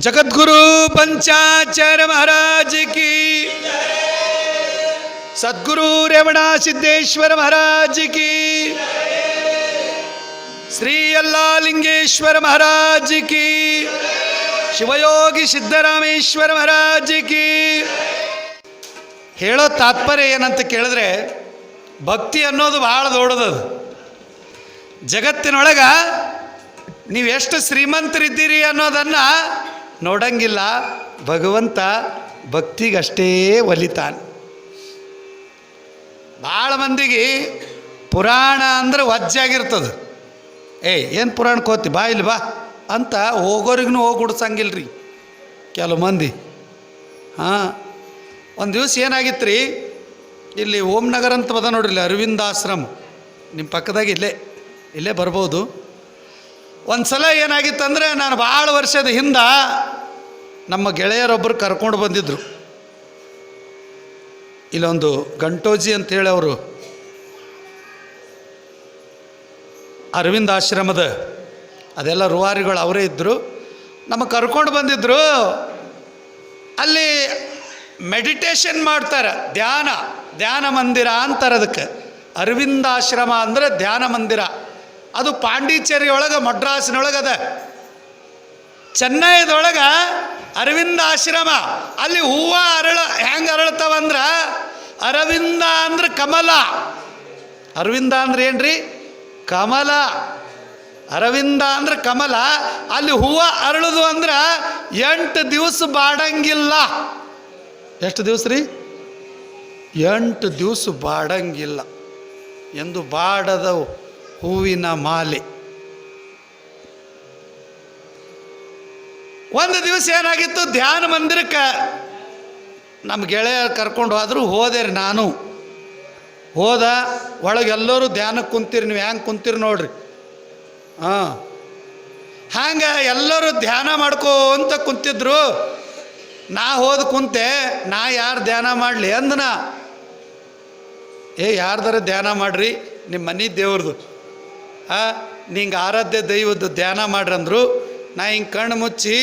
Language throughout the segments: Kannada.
ಜಗದ್ಗುರು ಪಂಚಾಚಾರ್ಯ ಮಹಾರಾಜ ಕೀ. ಸದ್ಗುರು ರೇವಣ ಸಿದ್ದೇಶ್ವರ ಮಹಾರಾಜ ಕೀ. ಶ್ರೀ ಅಲ್ಲಾಲಿಂಗೇಶ್ವರ ಮಹಾರಾಜ ಕೀ. ಶಿವಯೋಗಿ ಸಿದ್ದರಾಮೇಶ್ವರ ಮಹಾರಾಜ ಕೀ. ಹೇಳೋ ತಾತ್ಪರ್ಯ ಏನಂತ ಕೇಳಿದ್ರೆ ಭಕ್ತಿ ಅನ್ನೋದು ಭಾಳ ದೊಡ್ಡದದು. ಜಗತ್ತಿನೊಳಗೆ ನೀವೆಷ್ಟು ಶ್ರೀಮಂತರಿದ್ದೀರಿ ಅನ್ನೋದನ್ನು ನೋಡಂಗಿಲ್ಲ, ಭಗವಂತ ಭಕ್ತಿಗಷ್ಟೇ ಒಲಿತಾನೆ. ಭಾಳ ಮಂದಿಗೆ ಪುರಾಣ ಅಂದ್ರೆ ವಜ್ಜಾಗಿರ್ತದೆ ಏಯ್ ಏನು ಪುರಾಣ ಕೋತಿ, ಬಾ ಇಲ್ಲಿ ಬಾ ಅಂತ ಹೋಗೋರಿಗೂ ಹೋಗಿ ಕೆಲವು ಮಂದಿ. ಹಾಂ, ಒಂದು ದಿವಸ ಏನಾಗಿತ್ತು ರೀ ಇಲ್ಲಿ ಓಂ ನಗರ್ ಅಂತ ಬದ ನೋಡ್ರಿ ಅರವಿಂದ ಆಶ್ರಮ ನಿಮ್ಮ ಪಕ್ಕದಾಗ ಇಲ್ಲೇ ಇಲ್ಲೇ ಬರ್ಬೋದು. ಒಂದು ಸಲ ಏನಾಗಿತ್ತಂದರೆ ನಾನು ಭಾಳ ವರ್ಷದ ಹಿಂದೆ ನಮ್ಮ ಗೆಳೆಯರೊಬ್ಬರು ಕರ್ಕೊಂಡು ಬಂದಿದ್ದರು ಇಲ್ಲೊಂದು ಗಂಟೋಜಿ ಅಂತೇಳಿ ಅವರು. ಅರವಿಂದ ಆಶ್ರಮದ, ಅದೆಲ್ಲ ರೂವಾರಿಗಳು ಅವರೇ ಇದ್ದರು ನಮಗೆ ಕರ್ಕೊಂಡು ಬಂದಿದ್ದರು ಅಲ್ಲಿ ಮೆಡಿಟೇಷನ್ ಮಾಡ್ತಾರೆ, ಧ್ಯಾನ ಧ್ಯಾನ ಮಂದಿರ ಅಂತಾರೆ ಅದಕ್ಕೆ. ಅರವಿಂದಾಶ್ರಮ ಅಂದರೆ ಧ್ಯಾನ ಮಂದಿರ. ಅದು ಪಾಂಡಿಚೇರಿ ಒಳಗೆ ಮಡ್ರಾಸಿನೊಳಗದ. ಚೆನ್ನೈದೊಳಗೆ ಅರವಿಂದ ಆಶ್ರಮ, ಅಲ್ಲಿ ಹೂವ ಅರಳ, ಹೆಂಗೆ ಅರಳ್ತಾವಂದ್ರೆ ಅರವಿಂದ ಅಂದ್ರೆ ಕಮಲ. ಅರವಿಂದ ಅಂದ್ರೆ ಏನ್ರಿ? ಕಮಲ. ಅರವಿಂದ ಅಂದ್ರೆ ಕಮಲ. ಅಲ್ಲಿ ಹೂವು ಅರಳುದು ಅಂದ್ರೆ ಎಂಟು ದಿವಸ ಬಾಡಂಗಿಲ್ಲ. ಎಷ್ಟು ದಿವಸ ರೀ? ಎಂಟು ದಿವಸ ಬಾಡಂಗಿಲ್ಲ. ಎಂದು ಬಾಡದ ಹೂವಿನ ಮಾಲೆ. ಒಂದು ದಿವಸ ಏನಾಗಿತ್ತು? ಧ್ಯಾನ ಮಂದಿರಕ್ಕೆ ನಮ್ಮ ಗೆಳೆಯ ಕರ್ಕೊಂಡು ಹೋದ್ರು, ಹೋದೆ ರೀ ನಾನು. ಹೋದ ಒಳಗೆಲ್ಲರೂ ಧ್ಯಾನಕ್ಕೆ ಕುಂತೀರಿ, ನೀವು ಹ್ಯಾಂಗೆ ಕುಂತೀರಿ ನೋಡ್ರಿ. ಹಾಂ. ಹಂಗೆ ಎಲ್ಲರೂ ಧ್ಯಾನ ಮಾಡ್ಕೋಂತ ಕುಂತಿದ್ರು. ನಾ ಹೋದ ಕುಂತೆ, ನಾ ಯಾರು ಧ್ಯಾನ ಮಾಡಲಿ ಅಂದನ. ಏ, ಯಾರ್ದಾರ ಧ್ಯಾನ ಮಾಡ್ರಿ, ನಿಮ್ಮ ಮನೆ ದೇವ್ರದು. ನಿಂಗೆ ಆರಾಧ್ಯ ದೈವದ ಧ್ಯಾನ ಮಾಡ್ರಂದ್ರು, ನಾ ಹಿಂಗೆ ಕಣ್ಣು ಮುಚ್ಚಿ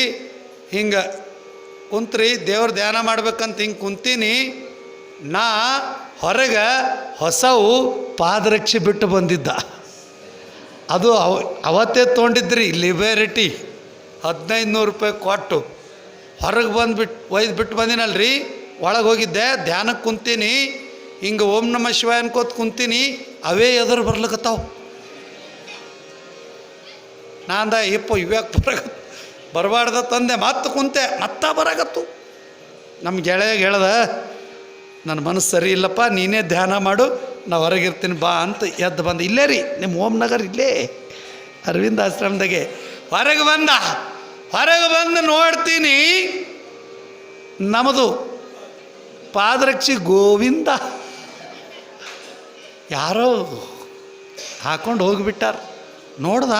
ಹಿಂಗೆ ಕುಂತ್ರಿ, ದೇವ್ರ ಧ್ಯಾನ ಮಾಡ್ಬೇಕಂತ ಹಿಂಗೆ ಕುಂತೀನಿ, ನಾ ಹೊರಗೆ ಹೊಸವು ಪಾದರಕ್ಷೆ ಬಿಟ್ಟು ಬಂದಿದ್ದ. ಅದು ಅವ, ಅವತ್ತೇ ತೊಗೊಂಡಿದ್ರಿ ಲಿಬೆರಿಟಿ ಹದಿನೈದು ನೂರು ರೂಪಾಯಿ ಕೊಟ್ಟು. ಹೊರಗೆ ಬಂದುಬಿಟ್ಟು ಒಯ್ದು ಬಿಟ್ಟು ಬಂದಿನಲ್ರಿ, ಒಳಗೆ ಹೋಗಿದ್ದೆ ಧ್ಯಾನಕ್ಕೆ ಕುಂತೀನಿ, ಹಿಂಗೆ ಓಂ ನಮ ಶಿವಾಯ ಅನ್ಕೋತ ಕುಂತೀನಿ, ಅವೇ ಎದುರು ಬರ್ಲಿಕತ್ತಾವ. ನಾಂದ ಇಪ್ಪು ಇವ್ಯಾಕೆ ಬರಗತ್ತು? ಬರಬಾರ್ದ ತಂದೆ ಮತ್ತೆ ಕುಂತೆ, ಮತ್ತೆ ಬರಗತ್ತು? ನಮ್ಮ ಗೆಳೆಯಾಗ ಹೇಳ್ದ ನನ್ನ ಮನಸ್ಸು ಸರಿ ಇಲ್ಲಪ್ಪ, ನೀನೇ ಧ್ಯಾನ ಮಾಡು, ನಾ ಹೊರಗಿರ್ತೀನಿ, ಬಾ ಅಂತ ಎದ್ದು ಬಂದ, ಇಲ್ಲೇ ರೀ ನಿಮ್ಮ ಓಂ ನಗರ್ ಇಲ್ಲೇ, ಅರವಿಂದ ಆಶ್ರಮದಾಗೆ. ಹೊರಗೆ ಬಂದ, ಹೊರಗೆ ಬಂದು ನೋಡ್ತೀನಿ ನಮ್ಮದು ಪಾದರಕ್ಷಿ ಗೋವಿಂದ. ಯಾರೋ ಹಾಕೊಂಡು ಹೋಗಿಬಿಟ್ಟಾರ, ನೋಡ್ದ?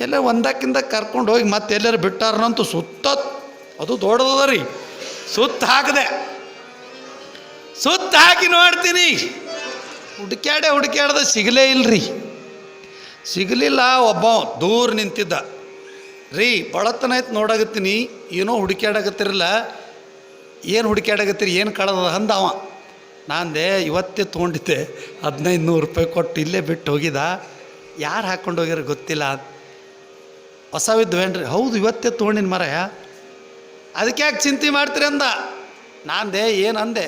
ಎಲ್ಲ ಒಂದಕ್ಕಿಂತ ಕರ್ಕೊಂಡು ಹೋಗಿ ಮತ್ತೆ ಎಲ್ಲರೂ ಬಿಟ್ಟಾರನಂತೂ ಸುತ್ತ ಅದು ದೊಡ್ಡದದ ರೀ. ಸುತ್ತ ಹಾಕಿದೆ. ಸುತ್ತ ಹಾಕಿ ನೋಡ್ತೀನಿ. ಹುಡುಕ್ಯಾಡೆ ಹುಡುಕ್ಯಾಡ್ದೆ ಸಿಗಲೇ ಇಲ್ರಿ. ಸಿಗಲಿಲ್ಲ ಒಬ್ಬ ದೂರ ನಿಂತಿದ್ದ. ರೀ ಬಳತನ ಆಯ್ತು ನೋಡಾಗತ್ತೀನಿ ಏನೋ ಹುಡುಕ್ಯಾಡಕತ್ತಿರಲ್ಲ. ಏನು ಹುಡುಕ್ಯಾಡಕತ್ತೀರಿ? ಏನು ಕಳೆದ ಅಂದ ಅವ. ನಾಂದೆ ಇವತ್ತೇ ತೊಗೊಂಡಿದ್ದೆ. ಹದಿನೈದು ನೂರು ರೂಪಾಯಿ ಕೊಟ್ಟು ಇಲ್ಲೇ ಬಿಟ್ಟು ಹೋಗಿದ ಯಾರು ಹಾಕ್ಕೊಂಡು ಹೋಗ್ಯಾರ ಗೊತ್ತಿಲ್ಲ. ಹೊಸವಿದ್ವೇನ್ರಿ ಹೌದು, ಇವತ್ತೇ ತೊಗೊಂಡಿನ ಮರ ಅದಕ್ಕೆ ಯಾಕೆ ಚಿಂತೆ ಮಾಡ್ತೀರಿ ಅಂದ? ನಾಂದೆ ಏನು ಅಂದೆ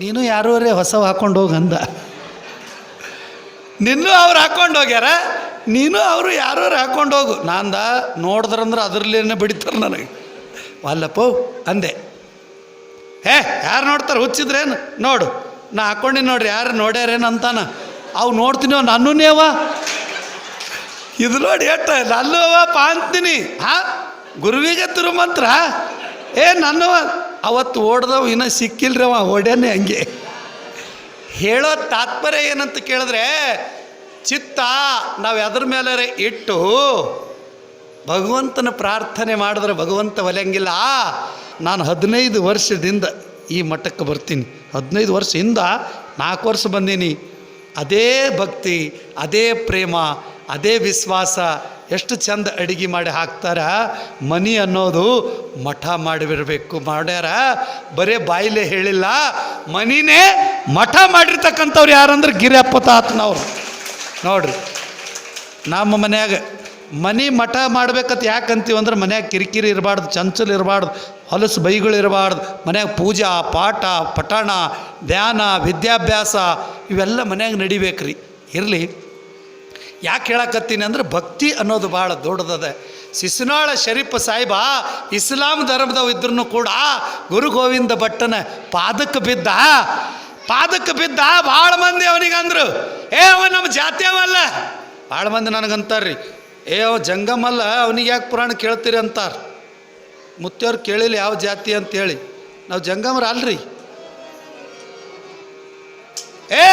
ನೀನು ಯಾರೂರೇ ಹೊಸವು ಹಾಕೊಂಡು ಹೋಗಿ ಅಂದ. ನಿನ್ನೂ ಅವ್ರು ಹಾಕ್ಕೊಂಡು ಹೋಗ್ಯಾರ, ನೀನು ಅವರು ಯಾರೋರು ಹಾಕೊಂಡು ಹೋಗು. ನಾಂದ, ನೋಡಿದ್ರಂದ್ರೆ ಅದ್ರಲ್ಲೇನೆ ಬಿಡಿತಾರೆ ನನಗೆ. ಅಲ್ಲಪ್ಪ ಅಂದೆ. ಹೇ, ಯಾರು ನೋಡ್ತಾರೆ? ಹುಚ್ಚಿದ್ರೇನು? ನೋಡು. ನಾ ಹಾಕ್ಕೊಂಡಿನಿ ನೋಡ್ರಿ, ಯಾರು ನೋಡ್ಯಾರೇನು ಅಂತಾನ. ಅವು ನೋಡ್ತೀನಿ ನನ್ನೂನೇವ ಇದು ನೋಡಿ ಎಟ್ಟ ನನ್ನವ ಪಾ ಅಂತೀನಿ ಹಾ, ಗುರುವಿಗೆ ತಿರುಮಂತ್ರ. ಏ ನನ್ನವ ಅವತ್ತು ಓಡ್ದವ, ಇನ್ನೂ ಸಿಕ್ಕಿಲ್ರಿ ಅವ, ಓಡ್ಯಾನೆ ಹಂಗೆ. ಹೇಳೋ ತಾತ್ಪರ್ಯ ಏನಂತ ಕೇಳಿದ್ರೆ, ಚಿತ್ತ ನಾವು ಎದ್ರ ಮೇಲೆ ಇಟ್ಟು, ಭಗವಂತನ ಪ್ರಾರ್ಥನೆ ಮಾಡಿದ್ರೆ ಭಗವಂತ ಒಲೆಯಂಗಿಲ್ಲ. ನಾನು ಹದಿನೈದು ವರ್ಷದಿಂದ ಈ ಮಠಕ್ಕೆ ಬರ್ತೀನಿ. ಹದಿನೈದು ವರ್ಷದಿಂದ ನಾಲ್ಕು ವರ್ಷ ಬಂದೀನಿ. ಅದೇ ಭಕ್ತಿ, ಅದೇ ಪ್ರೇಮ ಅದೇ ವಿಶ್ವಾಸ ಎಷ್ಟು ಚಂದ ಅಡಿಗೆ ಮಾಡಿ ಹಾಕ್ತಾರ? ಮನಿ ಅನ್ನೋದು ಮಠ ಮಾಡಿರಬೇಕು. ಮಾಡ್ಯಾರ? ಬರೇ ಬಾಯಿಲೆ ಹೇಳಿಲ್ಲ. ಮನಿನೇ ಮಠ ಮಾಡಿರ್ತಕ್ಕಂಥವ್ರು ಯಾರಂದ್ರೆ ಗಿರಿಯಪ್ಪ ತಾತನವ್ರು. ನೋಡ್ರಿ, ನಮ್ಮ ಮನ್ಯಾಗ ಮನಿ ಮಠ ಮಾಡ್ಬೇಕಂತ ಯಾಕಂತೀವಿ ಅಂದ್ರೆ ಮನ್ಯಾಗ ಕಿರಿಕಿರಿ ಇರಬಾರ್ದು, ಚಂಚಲ್ ಇರಬಾರ್ದು, ಹೊಲಸು ಬೈಗಳು ಇರಬಾರ್ದು, ಮನ್ಯಾಗ ಪೂಜಾ, ಪಾಠ, ಪಠಣ, ಧ್ಯಾನ, ವಿದ್ಯಾಭ್ಯಾಸ ಇವೆಲ್ಲ ಮನ್ಯಾಗ ನಡಿಬೇಕ್ರಿ. ಇರಲಿ. ಯಾಕೆ ಹೇಳಕತ್ತೀನಿ ಅಂದ್ರೆ ಭಕ್ತಿ ಅನ್ನೋದು ಭಾಳ ದೊಡ್ಡದದ. ಶಿಸುನಾಳ ಶರೀಫ್ ಸಾಹಿಬ, ಇಸ್ಲಾಂ ಧರ್ಮದವ ಇದ್ರೂ ಕೂಡ ಗುರು ಗೋವಿಂದ ಭಟ್ಟನ ಪಾದಕ್ಕೆ ಬಿದ್ದ. ಪಾದಕ್ಕೆ ಬಿದ್ದ, ಭಾಳ ಮಂದಿ ಅವನಿಗೆ ಅಂದರು, ಏ ಅವ ನಮ್ಮ ಜಾತಿಯವಲ್ಲ ಭಾಳ ಮಂದಿ ನನಗಂತಾರ್ರಿ, ಏ ಅವ ಜಂಗಮಲ್ಲ ಅವನಿಗೆ ಯಾಕೆ ಪುರಾಣ ಕೇಳ್ತೀರಿ? ಅಂತಾರೆ. ಮುತ್ತೆಯವ್ರು ಕೇಳಿಲ್ಲ, ಯಾವ ಜಾತಿ? ಅಂತೇಳಿ, ನಾವು ಜಂಗಮರ ಅಲ್ರಿ. ಏ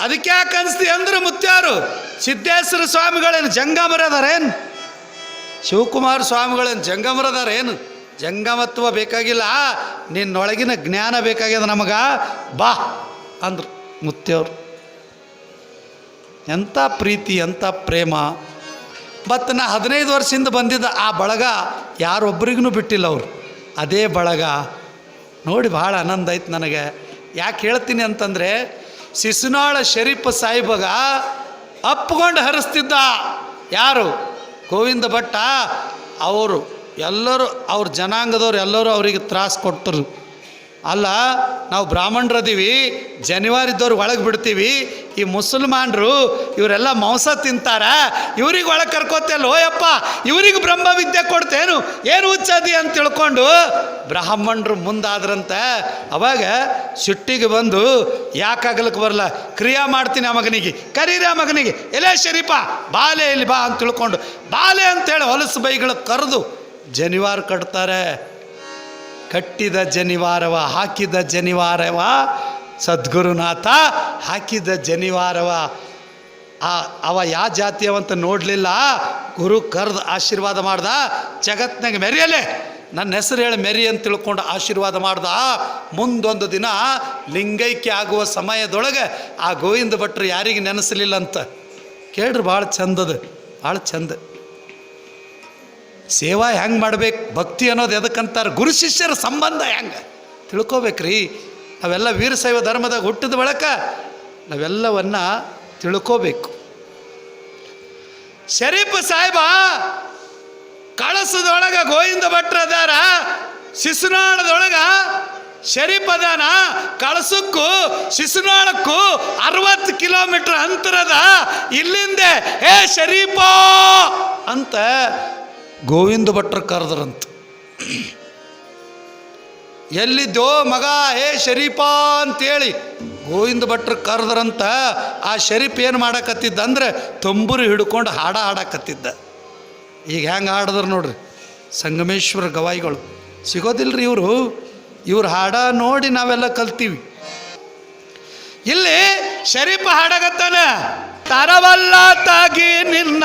ಅದಕ್ಕೆ ಯಾಕೆ ಅನಿಸ್ತಿ ಅಂದ್ರೆ ಮುತ್ಯಾರು, ಸಿದ್ದೇಶ್ವರ ಸ್ವಾಮಿಗಳೇನು ಜಂಗಮರದಾರೇನು? ಶಿವಕುಮಾರ ಸ್ವಾಮಿಗಳೇನು ಜಂಗಮರದಾರೇನು? ಜಂಗಮತ್ವ ಬೇಕಾಗಿಲ್ಲ. ನಿನ್ನೊಳಗಿನ ಜ್ಞಾನ ಬೇಕಾಗ್ಯದ ನಮಗ? ಬಾ ಅಂದ್ರು ಮುತ್ಯವ್ರು ಎಂಥ ಪ್ರೀತಿ ಎಂಥ ಪ್ರೇಮ. ಮತ್ತು ನಾ ಹದಿನೈದು ವರ್ಷದಿಂದ ಬಂದಿದ್ದ ಆ ಬಳಗ ಯಾರೊಬ್ಬರಿಗೂ ಬಿಟ್ಟಿಲ್ಲ ಅವರು. ಅದೇ ಬಳಗ. ನೋಡಿ ಭಾಳ ಆನಂದ ಆಯ್ತು ನನಗೆ. ಯಾಕೆ ಹೇಳ್ತೀನಿ ಅಂತಂದರೆ ಶಿಶುನಾಳ ಶರೀಫ್ ಸಾಹಿಬಗ ಅಪ್ಕೊಂಡು ಹರಿಸ್ತಿದ್ದ ಯಾರು? ಗೋವಿಂದ ಭಟ್ಟ? ಅವರು ಎಲ್ಲರೂ, ಅವ್ರ ಜನಾಂಗದವ್ರು ಎಲ್ಲರೂ ಅವರಿಗೆ ತ್ರಾಸು ಕೊಟ್ಟರು. ಅಲ್ಲ, ನಾವು ಬ್ರಾಹ್ಮಣರದೀವಿ, ಜನಿವಾರಿದ್ದವ್ರು ಒಳಗೆ ಬಿಡ್ತೀವಿ, ಈ ಮುಸಲ್ಮಾನರು ಇವರೆಲ್ಲ ಮಾಂಸ ತಿಂತಾರ, ಇವ್ರಿಗೆ ಒಳಗೆ ಕರ್ಕೋತಿಯಲ್ಲ ಓಯಪ್ಪ ಇವ್ರಿಗೆ ಬ್ರಹ್ಮ ವಿದ್ಯೆ ಕೊಡ್ತೇನು, ಏನು ಹುಚ್ಚದಿ ಅಂತ ತಿಳ್ಕೊಂಡು ಬ್ರಾಹ್ಮಣರು ಮುಂದಾದ್ರಂತೆ. ಅವಾಗ ಸಿಟ್ಟಿಗೆ ಬಂದು ಯಾಕಾಗಲಿಕ್ಕೆ ಬರಲ್ಲ? ಕ್ರಿಯಾ ಮಾಡ್ತೀನಿ ಆ ಮಗನಿಗೆ. ಕರೀರಿ ಆ ಮಗನಿಗೆ. ಎಲೆ ಶರೀಪ ಬಾಲೆ ಇಲ್ಲಿ ಬಾ ಅಂತ ತಿಳ್ಕೊಂಡು, ಬಾಲೆ ಅಂತೇಳಿ ಹೊಲಸು ಬೈಗಳು ಕರೆದು ಜನಿವಾರ ಕಟ್ತಾರೆ. ಕಟ್ಟಿದ ಜನಿವಾರವ, ಹಾಕಿದ ಜನಿವಾರವ, ಸದ್ಗುರುನಾಥ ಹಾಕಿದ ಜನಿವಾರವ. ಆ ಅವ ಯಾವ ಜಾತಿಯವಂತ ನೋಡಲಿಲ್ಲ? ಗುರು ಕರೆದು ಆಶೀರ್ವಾದ ಮಾಡ್ದ? ಜಗತ್ನಾಗ ಮೆರಿಯಲೇ ನನ್ನ ಹೆಸರು ಹೇಳಿ ಮೆರಿ ಅಂತ ತಿಳ್ಕೊಂಡು ಆಶೀರ್ವಾದ ಮಾಡ್ದ? ಮುಂದೊಂದು ದಿನ ಲಿಂಗೈಕ್ಯ ಆಗುವ ಸಮಯದೊಳಗೆ ಆ ಗೋವಿಂದ ಭಟ್ರು ಯಾರಿಗೆ ನೆನೆಸಲಿಲ್ಲ ಅಂತ ಕೇಳ್ರಿ, ಭಾಳ ಚಂದದ ಭಾಳ ಚಂದ. ಸೇವಾ ಹೆಂಗೆ ಮಾಡ್ಬೇಕು, ಭಕ್ತಿ ಅನ್ನೋದು ಎದಕ್ಕಂತಾರೆ, ಗುರು ಶಿಷ್ಯರ ಸಂಬಂಧ ಹೆಂಗೆ? ತಿಳ್ಕೊಬೇಕ್ರಿ. ನಾವೆಲ್ಲ ವೀರಶೈವ ಧರ್ಮದಾಗ ಹುಟ್ಟಿದ ಬಳಕ ನಾವೆಲ್ಲವನ್ನ ತಿಳ್ಕೋಬೇಕು. ಶರೀಫ್ ಸಾಹೇಬ, ಕಳಸದೊಳಗ ಗೋವಿಂದ ಭಟ್ರ ಅದಾರ, ಶಿಶುನಾಳದೊಳಗ ಶರೀಫ್ ಅದಾನ ಕಳಸಕ್ಕೂ, ಶಿಶುನಾಳಕ್ಕೂ ಅರವತ್ತು ಕಿಲೋಮೀಟರ್ ಅಂತರದ ಇಲ್ಲಿಂದ, ಹೇ ಶರೀಫ ಅಂತ ಗೋವಿಂದ ಭಟ್ರು ಕರೆದ್ರಂತ. ಎಲ್ಲಿದ್ದೋ ಮಗ, ಹೇ ಶರೀಫ ಅಂತೇಳಿ ಗೋವಿಂದ ಭಟ್ರು ಕರೆದ್ರಂತ, ಆ ಶರೀಫ್ ಏನು ಮಾಡಕತ್ತಿದ್ದ ಅಂದರೆ ತಂಬೂರಿ ಹಿಡ್ಕೊಂಡು ಹಾಡ ಹಾಡಕತ್ತಿದ್ದ. ಈಗ ಹೆಂಗೆ ಹಾಡಿದ್ರು ನೋಡ್ರಿ, ಸಂಗಮೇಶ್ವರ ಗವಾಯಿಗಳು. ಸಿಗೋದಿಲ್ರಿ ಇವರು? ಇವ್ರು ಹಾಡ ನೋಡಿ ನಾವೆಲ್ಲ ಕಲ್ತೀವಿ. ಇಲ್ಲಿ ಶರೀಫ ಹಾಡಗತ್ತಾನ? ತರವಲ್ಲ ತಾಗಿ ನಿನ್ನ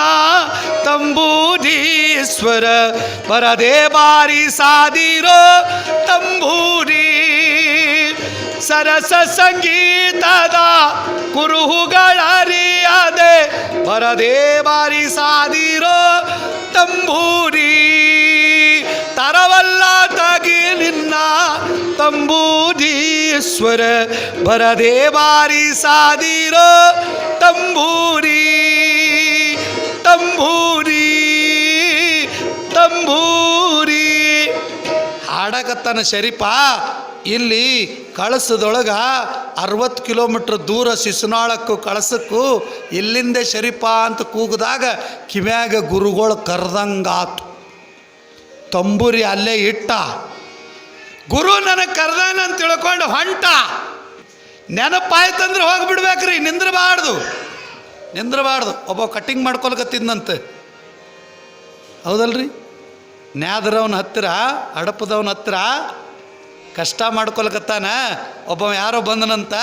ತಂಬೂರೀಶ್ವರ ಪರದೇ ಬಾರಿ ಸಾದಿರೋ ತಂಬೂರಿ ಸರಸ ಸಂಗೀತದ ಕುರುಹುಗಳರಿಯದೆ ಪರದೇ ಬಾರಿ ಸಾದಿರೋ ತಂಬೂರಿ ತರವಲ್ಲ ತಾಗಿ ತಂಬೂರೀಶ್ವರ ಬರದೇ ಬಾರಿ ಸಾದಿರೋ ತಂಬೂರಿ ತಂಬೂರಿ ತಂಬೂರಿ. ಹಾಡಕತ್ತನ ಶರೀಪ, ಇಲ್ಲಿ ಕಳಸದೊಳಗ ಅರವತ್ತು ಕಿಲೋಮೀಟ್ರ್ ದೂರ ಶಿಶುನಾಳಕ್ಕೂ ಕಳಸಕ್ಕೂ ಇಲ್ಲಿಂದ ಶರೀಪ ಅಂತ ಕೂಗಿದಾಗ ಕಿವ್ಯಾಗ ಗುರುಗಳು ಕರ್ದಂಗಾತು. ತಂಬೂರಿ ಅಲ್ಲೇ ಇಟ್ಟ. ಗುರು ನನಗೆ ಕರೆದಾನ ಅಂತ ತಿಳ್ಕೊಂಡು ಹೊಂಟ. ನೆನಪಾಯ್ತಂದ್ರೆ ಹೋಗ್ಬಿಡ್ಬೇಕ್ರಿ, ನಿಂದ್ರಬಾರ್ದು. ನಿಂದ್ರಬಾರ್ದು. ಒಬ್ಬ ಕಟ್ಟಿಂಗ್ ಮಾಡ್ಕೊಳಕತ್ತಿದ್ನಂತೆ. ಹೌದಲ್ರಿ? ನ್ಯಾದ್ರವನ ಹತ್ತಿರ ಅಡಪದವನ ಹತ್ತಿರ ಕಷ್ಟ ಮಾಡ್ಕೊಲ್ಕತ್ತಾನ ಒಬ್ಬ ಯಾರೋ ಬಂದನಂತ,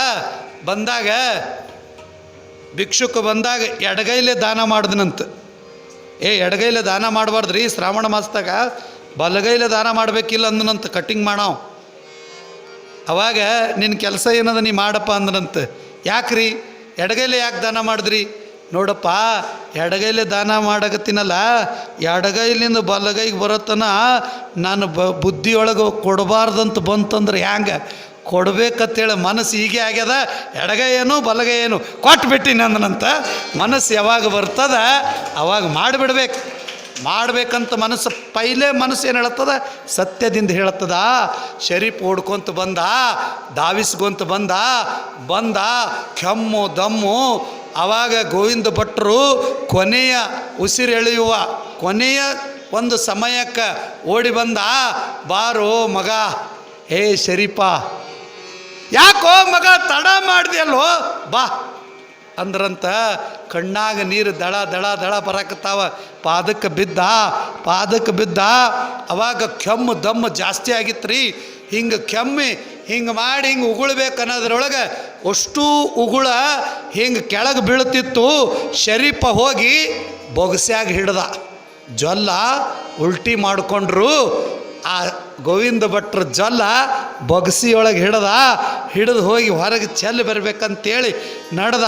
ಬಂದಾಗ, ಭಿಕ್ಷುಕ ಬಂದಾಗ ಎಡಗೈಲೆ ದಾನ ಮಾಡ್ದನಂತ. ಏ, ಎಡಗೈಲೆ ದಾನ ಮಾಡಬಾರ್ದ್ರಿ, ಶ್ರಾವಣ ಮಾಸದಾಗ ಬಲಗೈಲೆ ದಾನ ಮಾಡಬೇಕಿಲ್ಲ ಅಂದನಂತ ಕಟ್ಟಿಂಗ್ ಮಾಡೋ ಅವಾಗ ನಿನ್ನ ಕೆಲಸ ಏನದ ನೀ ಮಾಡಪ್ಪ ಅಂದನಂತ, ಯಾಕ್ರಿ? ಎಡಗೈಲೆ ಯಾಕೆ ದಾನ ಮಾಡಿದ್ರಿ? ನೋಡಪ್ಪ, ಎಡಗೈಲೆ ದಾನ ಮಾಡಕತ್ತೀನಲ್ಲ, ಎಡಗೈಲಿಂದ ಬಲಗೈಗೆ ಬರೋತನ ನಾನು ಬ, ಬುದ್ಧಿಯೊಳಗೆ ಕೊಡಬಾರ್ದಂತ ಬಂತಂದ್ರೆ ಹ್ಯಾಂಗೆ? ಕೊಡಬೇಕಂತೇಳಿ ಮನಸ್ಸು ಹೀಗೆ ಆಗ್ಯದ, ಎಡಗೈ ಏನು, ಬಲಗೈ ಏನು? ಕೊಟ್ಬಿಟ್ಟಿನಿ ಅಂದನಂತ ಮನಸ್ಸು ಯಾವಾಗ ಬರ್ತದ ಅವಾಗ ಮಾಡಿಬಿಡ್ಬೇಕು. ಮಾಡ್ಬೇಕಂತ ಮನಸ್ಸು, ಪೈಲೆ ಮನಸ್ಸು ಏನು ಹೇಳತ್ತದ? ಸತ್ಯದಿಂದ ಹೇಳತ್ತದ. ಶರೀಫ್ ಓಡ್ಕೊಂತ ಬಂದ ದಾವಿಸ್ಕೊಂತ ಬಂದ ಬಂದ, ಕೆಮ್ಮು, ದಮ್ಮು ಆವಾಗ ಗೋವಿಂದ ಭಟ್ರು ಕೊನೆಯ ಉಸಿರೆಳೆಯುವ ಕೊನೆಯ ಒಂದು ಸಮಯಕ್ಕೆ ಓಡಿ ಬಂದ, ಬಾರೋ ಮಗ ಏ ಶರೀಫ, ಯಾಕೋ ಮಗ ತಡ ಮಾಡಿದೆ ಅಲ್ವೋ ಬಾ ಅಂದ್ರಂತ ಕಣ್ಣಾಗ ನೀರು ದಳ ದಳ ದಳ ಬರಕತ್ತಾವ. ಪಾದಕ್ಕೆ ಬಿದ್ದ ಪಾದಕ್ಕೆ ಬಿದ್ದ. ಅವಾಗ ಕೆಮ್ಮು ದಮ್ಮು ಜಾಸ್ತಿ ಆಗಿತ್ತು ರೀ ಹಿಂಗೆ ಕೆಮ್ಮಿ, ಹಿಂಗೆ ಮಾಡಿ ಹಿಂಗೆ ಉಗುಳ್ಬೇಕು ಅನ್ನೋದ್ರೊಳಗೆ ಅಷ್ಟು ಉಗುಳ ಹಿಂಗೆ ಕೆಳಗೆ ಬೀಳ್ತಿತ್ತು. ಶರೀಫ ಹೋಗಿ ಬೊಗಸ್ಯಾಗ ಹಿಡ್ದ. ಜೊಲ್ಲ ಉಲ್ಟಿ ಮಾಡಿಕೊಂಡ್ರು. ಆ ಗೋವಿಂದ ಭಟ್ರ ಜೊಲ್ಲ ಬೊಗಸಿಯೊಳಗೆ ಹಿಡ್ದ, ಹಿಡಿದು ಹೋಗಿ ಹೊರಗೆ ಚೆಲ್ಲಿ ಬರಬೇಕಂತೇಳಿ ನಡೆದ.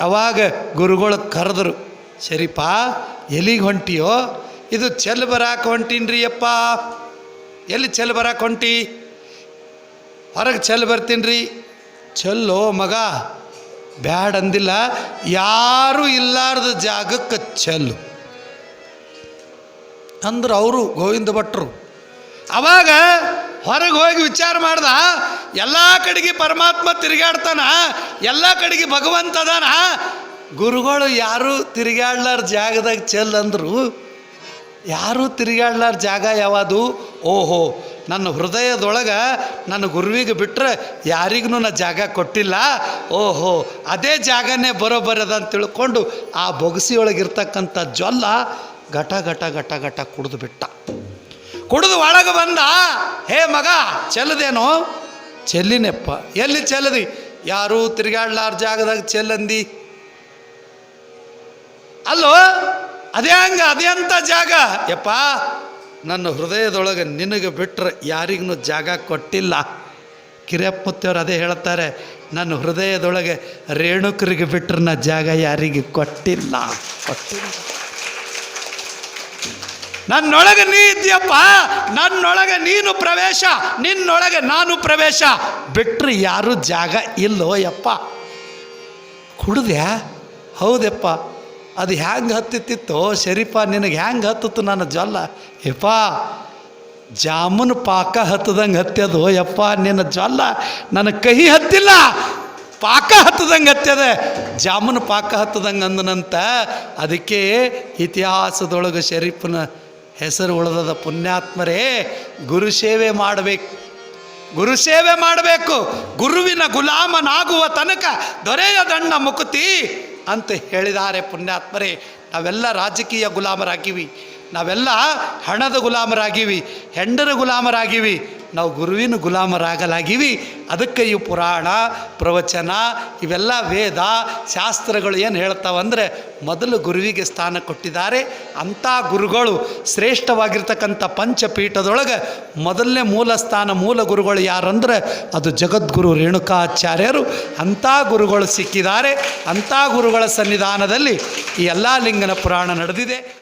ಅವಾಗ ಗುರುಗಳು ಕರೆದ್ರು, ಸರಿಪ, ಎಲ್ಲಿಗೆ ಹೊಂಟಿಯೋ? ಇದು ಚೆಲ್ ಬರಾಕ ಹೊಂಟೀನ್ರಿ ಅಪ್ಪ ಎಲ್ಲಿ ಚೆಲ್ ಬರಾಕ ಹೊಂಟಿ? ಹೊರಗೆ ಚೆಲ್ ಬರ್ತೀನ್ರಿ. ಚೆಲ್ಲೋ ಮಗ, ಬ್ಯಾಡ್ ಅಂದಿಲ್ಲ. ಯಾರೂ ಇಲ್ಲಾರ್ದ ಜಾಗಕ್ಕೆ ಚೆಲ್ಲು. ಅಂದ್ರೆ ಅವರು ಗೋವಿಂದ ಭಟ್ರು. ಅವಾಗ ಹೊರಗೆ ಹೋಗಿ ವಿಚಾರ ಮಾಡ್ದ, ಎಲ್ಲ ಕಡೆಗೆ ಪರಮಾತ್ಮ ತಿರುಗಾಡ್ತಾನ, ಎಲ್ಲ ಕಡೆಗೆ ಭಗವಂತದಾನ ಗುರುಗಳು ಯಾರು ತಿರುಗಾಡ್ಲಾರ ಜಾಗದಾಗ ಚೆಲ್ ಅಂದರು. ಯಾರೂ ತಿರುಗಾಡ್ಲಾರ ಜಾಗ ಯಾವುದು? ಓಹೋ, ನನ್ನ ಹೃದಯದೊಳಗೆ ನನ್ನ ಗುರುವಿಗೆ ಬಿಟ್ಟರೆ ಯಾರಿಗೂ ನಾ ಜಾಗ ಕೊಟ್ಟಿಲ್ಲ. ಓಹೋ, ಅದೇ ಜಾಗನೇ ಬರೋಬರದ ಅಂತ ತಿಳ್ಕೊಂಡು ಆ ಬೊಗಸಿಯೊಳಗಿರ್ತಕ್ಕಂಥ ಜೊಲ್ಲ ಘಟ ಘಟ ಘಟ ಘಟ ಕುಡಿದು ಬಿಟ್ಟ. ಕುಡಿದು ಒಳಗೆ ಬಂದ, ಹೇ ಮಗ, ಚೆಲ್ಲದೇನೋ? ಚೆಲ್ಲಿನೆಪ್ಪ. ಎಲ್ಲಿ ಚೆಲ್ಲದಿ? ಯಾರೂ ತಿರುಗಾಡ್ಲಾರ ಜಾಗದಾಗ ಚೆಲ್ಲಂದಿ. ಅಲ್ಲೋ, ಅದೇ ಹಂಗ, ಅದೇ ಅಂತ ಜಾಗ? ಯಪ್ಪ, ನನ್ನ ಹೃದಯದೊಳಗೆ ನಿನಗೆ ಬಿಟ್ಟರೆ ಯಾರಿಗೂ ಜಾಗ ಕೊಟ್ಟಿಲ್ಲ. ಕಿರಿಯಪ್ಪ ಮುತ್ತವ್ರು ಅದೇ ಹೇಳ್ತಾರೆ, ನನ್ನ ಹೃದಯದೊಳಗೆ ರೇಣುಕರಿಗೆ ಬಿಟ್ಟರೆ ನಾ ಜಾಗ ಯಾರಿಗೆ ಕೊಟ್ಟಿಲ್ಲ. ಕೊಟ್ಟಿಲ್ಲ. ನನ್ನೊಳಗೆ ನೀ ಇದೆಯಪ್ಪ ನನ್ನೊಳಗೆ ನೀನು ಪ್ರವೇಶ, ನಿನ್ನೊಳಗೆ ನಾನು ಪ್ರವೇಶ. ಬಿಟ್ಟರೆ ಯಾರೂ ಜಾಗ ಇಲ್ಲೋ ಯಪ್ಪ. ಕುಡ್ದ್ಯಾ ಹೌದಪ್ಪ. ಅದು ಹ್ಯಾಂಗೆ ಹತ್ತಿತ್ತಿತ್ತು? ಶರೀಪ ನಿನಗೆ ಹ್ಯಾಂಗೆ ಹತ್ತಿತ್ತು ನನ್ನ ಜ್ವಲ್ಲ? ಯಪ್ಪ, ಜಾಮೂನ್ ಪಾಕ ಹತ್ತದಂಗೆ ಹತ್ತದು ಯಪ್ಪ, ನಿನ್ನ ಜ್ವಲ್ಲ? ನನ್ನ ಕಹಿ ಹತ್ತಿಲ್ಲ. ಪಾಕ ಹತ್ತದಂಗೆ ಹತ್ತದೆ ಜಾಮೂನ್ ಪಾಕ ಹತ್ತದಂಗೆ ಅಂದನಂತ, ಅದಕ್ಕೆ ಇತಿಹಾಸದೊಳಗೆ ಶರೀಫನ ಹೆಸರು ಉಳಿದದ ಪುಣ್ಯಾತ್ಮರೇ ಗುರು ಸೇವೆ ಮಾಡಬೇಕು. ಗುರು ಸೇವೆ ಮಾಡಬೇಕು. ಗುರುವಿನ ಗುಲಾಮನಾಗುವ ತನಕ ದೊರೆಯದಣ್ಣ ಮುಕುತಿ ಅಂತ ಹೇಳಿದ್ದಾರೆ ಪುಣ್ಯಾತ್ಮರೇ. ನಾವೆಲ್ಲ ರಾಜಕೀಯ ಗುಲಾಮರಾಗಿವಿ. ನಾವೆಲ್ಲ ಹಣದ ಗುಲಾಮರಾಗಿವಿ, ಹೆಂಡರ ಗುಲಾಮರಾಗಿವಿ, ನಾವು ಗುರುವಿನ ಗುಲಾಮರಾಗಲಾಗಿವಿ. ಅದಕ್ಕೆ ಈ ಪುರಾಣ, ಪ್ರವಚನ, ಇವೆಲ್ಲ ವೇದ, ಶಾಸ್ತ್ರಗಳು ಏನು ಹೇಳ್ತಾವಂದರೆ ಮೊದಲು ಗುರುವಿಗೆ ಸ್ಥಾನ ಕೊಟ್ಟಿದ್ದಾರೆ. ಅಂಥ ಗುರುಗಳು ಶ್ರೇಷ್ಠವಾಗಿರ್ತಕ್ಕಂಥ ಪಂಚಪೀಠದೊಳಗೆ ಮೊದಲನೇ ಮೂಲ ಸ್ಥಾನ ಮೂಲ ಗುರುಗಳು ಯಾರಂದರೆ ಅದು ಜಗದ್ಗುರು ರೇಣುಕಾಚಾರ್ಯರು. ಅಂಥ ಗುರುಗಳು ಸಿಕ್ಕಿದ್ದಾರೆ. ಅಂಥ ಗುರುಗಳ ಸನ್ನಿಧಾನದಲ್ಲಿ ಈ ಎಲ್ಲ ಲಿಂಗನ ಪುರಾಣ ನಡೆದಿದೆ.